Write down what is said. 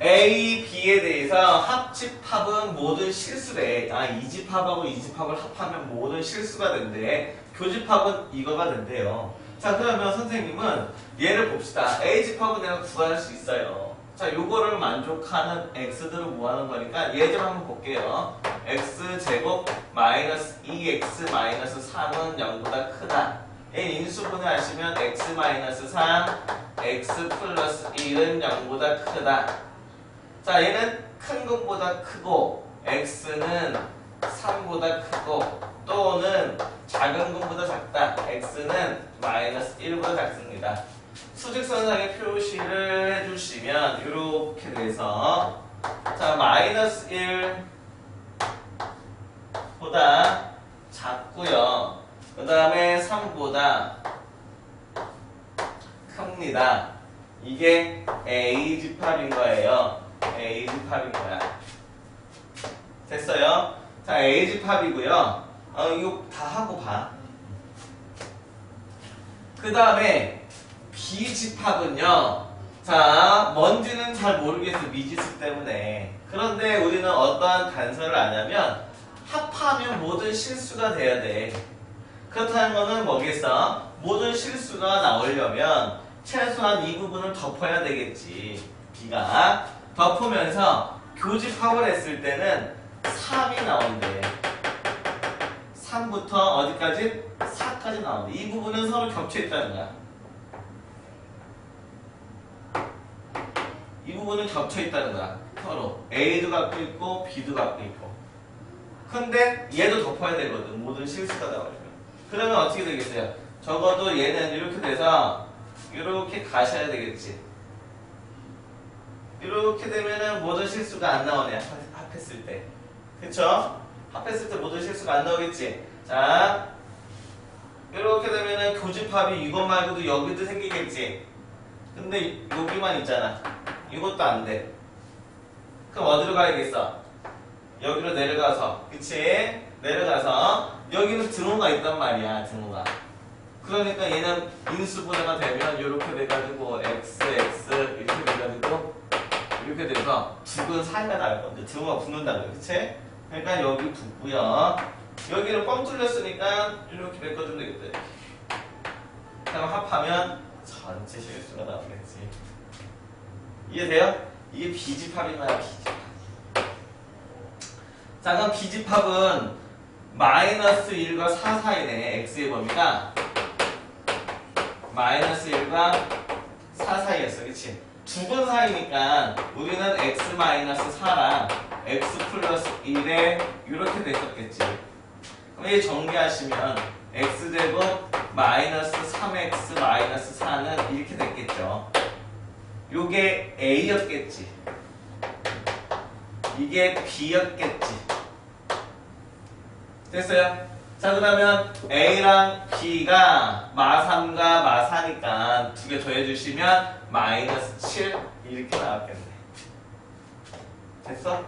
A, B에 대해서 합집합은 모든 실수래. 아, 이집합하고 이집합을 합하면 모든 실수가 된대. 교집합은 이거가 된대요. 자, 그러면 선생님은 얘를 봅시다. A집합은 내가 구할 수 있어요. 자, 요거를 만족하는 x들을 모아는 거니까 얘 좀 한번 볼게요. x제곱 마이너스 2x 마이너스 3은 0보다 크다. 얘 인수분해 하시면 x 마이너스 3, x 플러스 1은 0보다 크다. 자, 얘는 큰 것보다 크고 x는 3보다 크고 또는 작은 것보다 작다. x는 마이너스 1보다 작습니다. 수직선상의 표시를 해주시면 이렇게 돼서 자 마이너스 1보다 작고요. 그 다음에 3보다 큽니다. 이게 A 집합인 거예요. A 집합인 거야. 됐어요? 자 A 집합이고요. 어 이거 다 하고 봐. 그 다음에 비집합은요. 자, 뭔지는 잘 모르겠어. 미지수 때문에. 그런데 우리는 어떠한 단서를 아냐면 합하면 모든 실수가 돼야 돼. 그렇다는 거는 뭐겠어? 모든 실수가 나오려면 최소한 이 부분을 덮어야 되겠지. B가 덮으면서 교집합을 했을 때는 3이 나온대. 3부터 어디까지? 4까지 나온대. 이 부분은 서로 겹쳐 있다는 거야. 이 부분은 겹쳐 있다는 거야. 서로. A도 갖고 있고 B도 갖고 있고. 근데 얘도 덮어야 되거든. 모든 실수가 나오려면. 그러면 어떻게 되겠어요? 적어도 얘는 이렇게 돼서 이렇게 가셔야 되겠지. 이렇게 되면은 모든 실수가 안 나오네. 합- 합했을 때. 그쵸? 합했을 때 모든 실수가 안 나오겠지. 자, 이렇게 되면은 교집합이 이것 말고도 여기도 생기겠지. 근데 여기만 있잖아. 이것도 안 돼. 그럼 어디로 가야겠어? 여기로 내려가서, 그치? 내려가서 여기는 등호가 있단 말이야, 등호가. 그러니까 얘는 인수분해가 되면 이렇게 돼가지고 x, x 이렇게 돼가지고 이렇게 두근 사이가 나올 건데 등호가 붙는다는 거야, 그치? 그러니까 여기 붙고요. 여기를 뻥 뚫렸으니까 이렇게 메꿔주면. 이렇게. 그럼 합하면 전체 실수가 나오겠지. 이해돼요? 이게 비집합인 거야, 비집합. 자, 그럼 비집합은 마이너스 1과 4 사이네, x의 범위가. 마이너스 1과 4 사이였어, 그치? 두번 사이니까 우리는 x 마이너스 4랑 x 플러스 1에 이렇게 됐었겠지. 그럼 이 정리하시면 x제곱 마이너스 3x 마이너스 4는 이렇게 됐겠죠. 요게 a였겠지. 이게 b였겠지. 됐어요? 자 그러면 a랑 b가 마3과 마4니까 두 개 더해주시면 마이너스 7 이렇게 나왔겠네. 됐어?